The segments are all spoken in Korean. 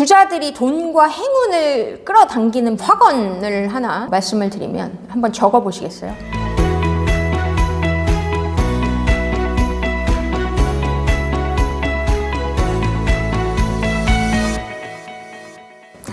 부자들이 돈과 행운을 끌어당기는 확언을 하나 말씀을 드리면 한번 적어 보시겠어요?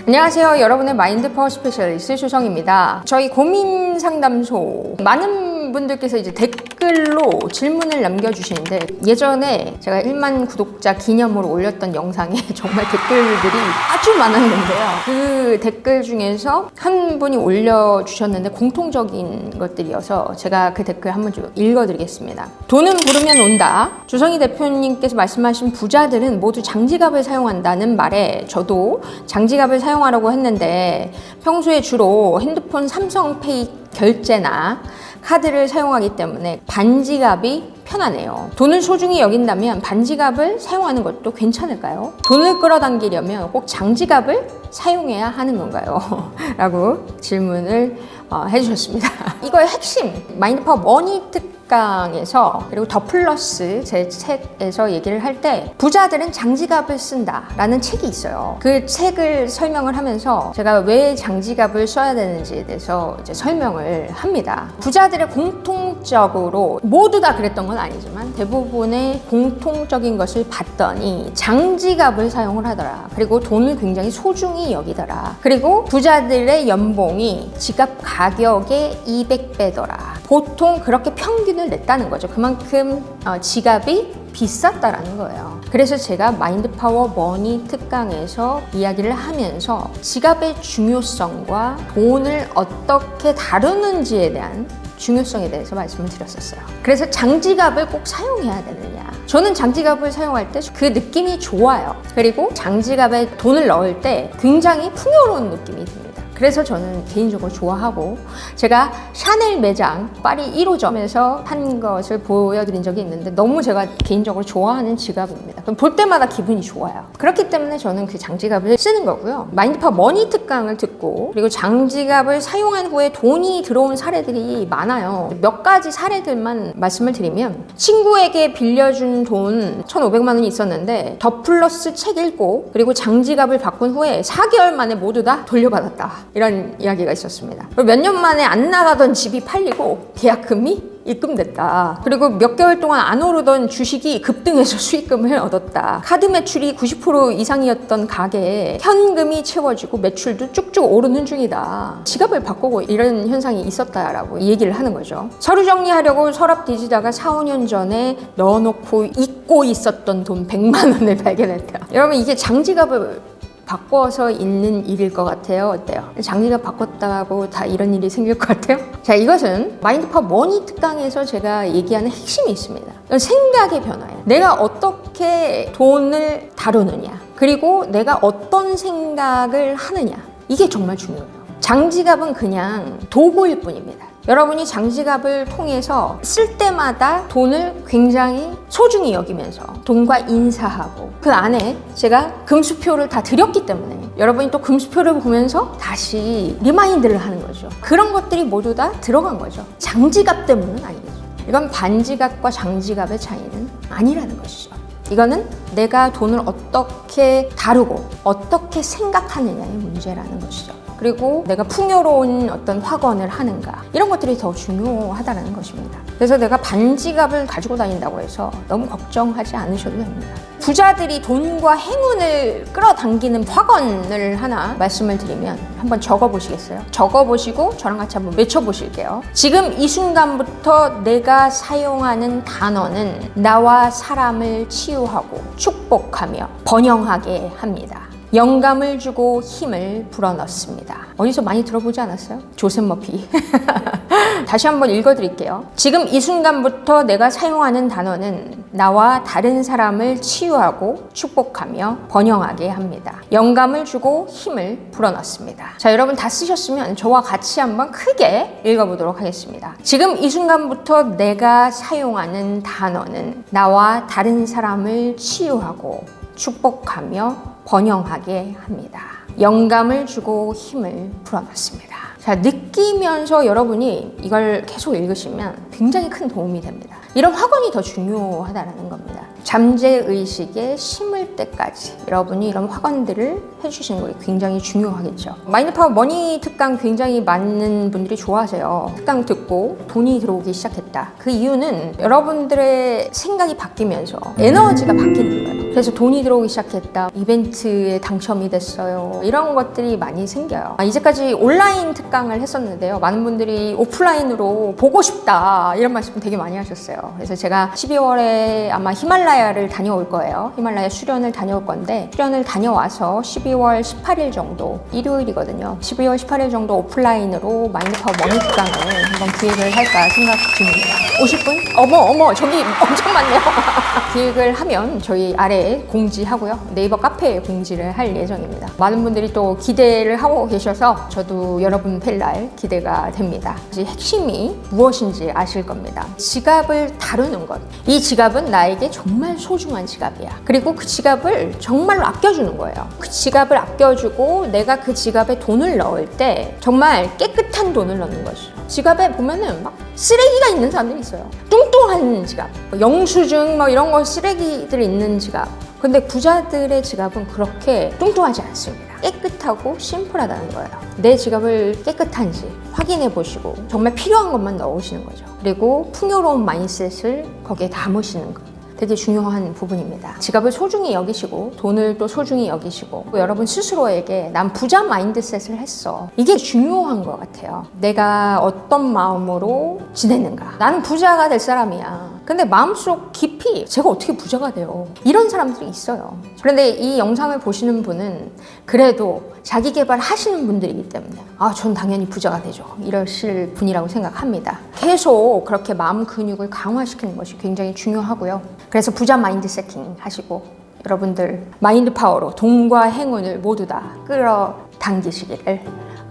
안녕하세요. 여러분의 마인드 파워 스페셜리스트 조성입니다. 저희 고민 상담소 많은 분들께서 이제 댓글로 질문을 남겨주시는데 예전에 제가 1만 구독자 기념으로 올렸던 영상에 정말 댓글들이 아주 많았는데요. 그 댓글 중에서 한 분이 올려주셨는데 공통적인 것들이어서 제가 그 댓글 한번 좀 읽어드리겠습니다. 돈은 부르면 온다. 조성희 대표님께서 말씀하신 부자들은 모두 장지갑을 사용한다는 말에 저도 장지갑을 사용하려고 했는데 평소에 주로 핸드폰 삼성페이 결제나 카드를 사용하기 때문에 반지갑이 편하네요. 돈을 소중히 여긴다면 반지갑을 사용하는 것도 괜찮을까요? 돈을 끌어당기려면 꼭 장지갑을 사용해야 하는 건가요? 라고 질문을 어, 해주셨습니다. 이거의 핵심, 마인드 파워 머니 특 강에서 그리고 더 플러스 제 책에서 얘기를 할 때 부자들은 장지갑을 쓴다라는 책이 있어요. 그 책을 설명을 하면서 제가 왜 장지갑을 써야 되는지에 대해서 이제 설명을 합니다. 부자들의 공통 적으로 모두 다 그랬던 건 아니지만 대부분의 공통적인 것을 봤더니 장지갑을 사용을 하더라. 그리고 돈을 굉장히 소중히 여기더라. 그리고 부자들의 연봉이 지갑 가격의 200배더라. 보통 그렇게 평균을 냈다는 거죠. 그만큼 어, 지갑이 비쌌다라는 거예요. 그래서 제가 마인드 파워 머니 특강에서 이야기를 하면서 지갑의 중요성과 돈을 어떻게 다루는지에 대한 중요성에 대해서 말씀을 드렸었어요. 그래서 장지갑을 꼭 사용해야 되느냐. 저는 장지갑을 사용할 때 그 느낌이 좋아요. 그리고 장지갑에 돈을 넣을 때 굉장히 풍요로운 느낌이 듭니다. 그래서 저는 개인적으로 좋아하고 제가 샤넬 매장 파리 1호점에서 한 것을 보여드린 적이 있는데 너무 제가 개인적으로 좋아하는 지갑입니다. 그럼 볼 때마다 기분이 좋아요. 그렇기 때문에 저는 그 장지갑을 쓰는 거고요. 마인드파 머니 특강을 듣고 그리고 장지갑을 사용한 후에 돈이 들어온 사례들이 많아요. 몇 가지 사례들만 말씀을 드리면 친구에게 빌려준 돈 1,500만 원이 있었는데 더 플러스 책 읽고 그리고 장지갑을 바꾼 후에 4개월 만에 모두 다 돌려받았다. 이런 이야기가 있었습니다. 몇 년 만에 안 나가던 집이 팔리고 계약금이 입금됐다. 그리고 몇 개월 동안 안 오르던 주식이 급등해서 수익금을 얻었다. 카드 매출이 90% 이상이었던 가게에 현금이 채워지고 매출도 쭉쭉 오르는 중이다. 지갑을 바꾸고 이런 현상이 있었다라고 얘기를 하는 거죠. 서류 정리하려고 서랍 뒤지다가 4, 5년 전에 넣어놓고 잊고 있었던 돈 100만 원을 발견했다. 여러분 이게 장지갑을 바꿔서 읽는 일일 것 같아요. 어때요? 장기가 바꿨다고 다 이런 일이 생길 것 같아요? 자, 이것은 마인드파 머니 특강에서 제가 얘기하는 핵심이 있습니다. 생각의 변화예요. 내가 어떻게 돈을 다루느냐, 그리고 내가 어떤 생각을 하느냐. 이게 정말 중요해요. 장지갑은 그냥 도구일 뿐입니다. 여러분이 장지갑을 통해서 쓸 때마다 돈을 굉장히 소중히 여기면서 돈과 인사하고 그 안에 제가 금수표를 다 드렸기 때문에 여러분이 또 금수표를 보면서 다시 리마인드를 하는 거죠. 그런 것들이 모두 다 들어간 거죠. 장지갑 때문은 아니겠죠. 이건 반지갑과 장지갑의 차이는 아니라는 것이죠. 이거는 내가 돈을 어떻게 다루고 어떻게 생각하느냐의 문제라는 것이죠. 그리고 내가 풍요로운 어떤 확언을 하는가 이런 것들이 더 중요하다는 것입니다. 그래서 내가 반지갑을 가지고 다닌다고 해서 너무 걱정하지 않으셔도 됩니다. 부자들이 돈과 행운을 끌어당기는 확언을 하나 말씀을 드리면 한번 적어 보시겠어요? 적어 보시고 저랑 같이 한번 외쳐 보실게요. 지금 이 순간부터 내가 사용하는 단어는 나와 사람을 치유하고 축복하며 번영하게 합니다. 영감을 주고 힘을 불어넣습니다. 어디서 많이 들어보지 않았어요? 조셉 머피. 다시 한번 읽어드릴게요. 지금 이 순간부터 내가 사용하는 단어는 나와 다른 사람을 치유하고 축복하며 번영하게 합니다. 영감을 주고 힘을 불어넣습니다. 자, 여러분 다 쓰셨으면 저와 같이 한번 크게 읽어보도록 하겠습니다. 지금 이 순간부터 내가 사용하는 단어는 나와 다른 사람을 치유하고 축복하며 번영하게 합니다. 영감을 주고 힘을 불어넣습니다. 자, 느끼면서 여러분이 이걸 계속 읽으시면 굉장히 큰 도움이 됩니다. 이런 확언이 더 중요하다는 겁니다. 잠재의식에 심을 때까지 여러분이 이런 확언들을 해주시는 것이 굉장히 중요하겠죠. 마인드 파워 머니 특강 굉장히 많은 분들이 좋아하세요. 특강 듣고 돈이 들어오기 시작했다. 그 이유는 여러분들의 생각이 바뀌면서 에너지가 바뀌는 거예요. 그래서 돈이 들어오기 시작했다. 이벤트에 당첨이 됐어요. 이런 것들이 많이 생겨요. 아, 이제까지 온라인 특강을 했었는데요. 많은 분들이 오프라인으로 보고 싶다. 이런 말씀 되게 많이 하셨어요. 그래서 제가 12월에 아마 히말라야 를 다녀올 거예요. 히말라야 수련을 다녀올 건데 수련을 다녀와서 12월 18일 정도 일요일이거든요. 12월 18일 정도 오프라인으로 마인드파워 머니 특강을 한번 기획을 할까 생각 중입니다. 오실 분? 어머 어머 저기 엄청 많네요. 기획을 하면 저희 아래에 공지하고요. 네이버 카페에 공지를 할 예정입니다. 많은 분들이 또 기대를 하고 계셔서 저도 여러분 뵐날 기대가 됩니다. 이제 핵심이 무엇인지 아실 겁니다. 지갑을 다루는 것. 이 지갑은 나에게 정말 소중한 지갑이야. 그리고 그 지갑을 정말로 아껴주는 거예요. 그 지갑을 아껴주고 내가 그 지갑에 돈을 넣을 때 정말 깨끗한 돈을 넣는 거죠. 지갑에 보면은 막 쓰레기가 있는 사람들이 있어요. 뚱뚱한 지갑, 뭐 영수증 뭐 이런 거 쓰레기들이 있는 지갑. 근데 부자들의 지갑은 그렇게 뚱뚱하지 않습니다. 깨끗하고 심플하다는 거예요. 내 지갑을 깨끗한지 확인해 보시고 정말 필요한 것만 넣으시는 거죠. 그리고 풍요로운 마인셋을 거기에 담으시는 거. 되게 중요한 부분입니다. 지갑을 소중히 여기시고 돈을 또 소중히 여기시고 또 여러분 스스로에게 난 부자 마인드셋을 했어. 이게 중요한 것 같아요. 내가 어떤 마음으로 지내는가. 나는 부자가 될 사람이야. 근데 마음속 깊이 제가 어떻게 부자가 돼요? 이런 사람들이 있어요. 그런데 이 영상을 보시는 분은 그래도 자기 개발 하시는 분들이기 때문에 아, 전 당연히 부자가 되죠. 이러실 분이라고 생각합니다. 계속 그렇게 마음 근육을 강화시키는 것이 굉장히 중요하고요. 그래서 부자 마인드 세팅 하시고 여러분들 마인드 파워로 돈과 행운을 모두 다 끌어당기시기를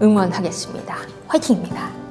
응원하겠습니다. 화이팅입니다.